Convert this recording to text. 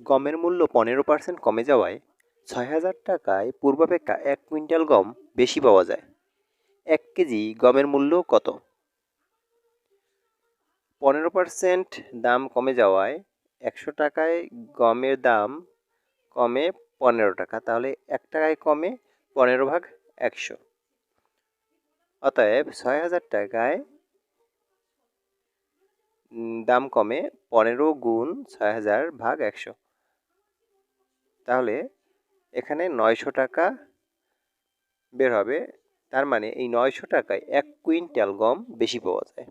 গমের মূল্য পনেরো পার্সেন্ট কমে যাওয়ায় ছয় হাজার টাকায় পূর্বাপেক্ষা এক কুইন্টাল গম বেশি পাওয়া যায়। এক কেজি গমের মূল্য কত? পনেরো পার্সেন্ট দাম কমে যাওয়ায় একশো টাকায় গমের দাম কমে পনেরো টাকা, তাহলে এক টাকায় কমে পনেরো ভাগ একশো। অতএব ছয় হাজার টাকায় দাম কমে পনেরো গুণ ছয় হাজার ভাগ একশো। তাহলে এখানে নয়শো টাকা বের হবে। তার মানে এই নয়শো টাকায় এক কুইন্টাল গম বেশি পাওয়া যায়।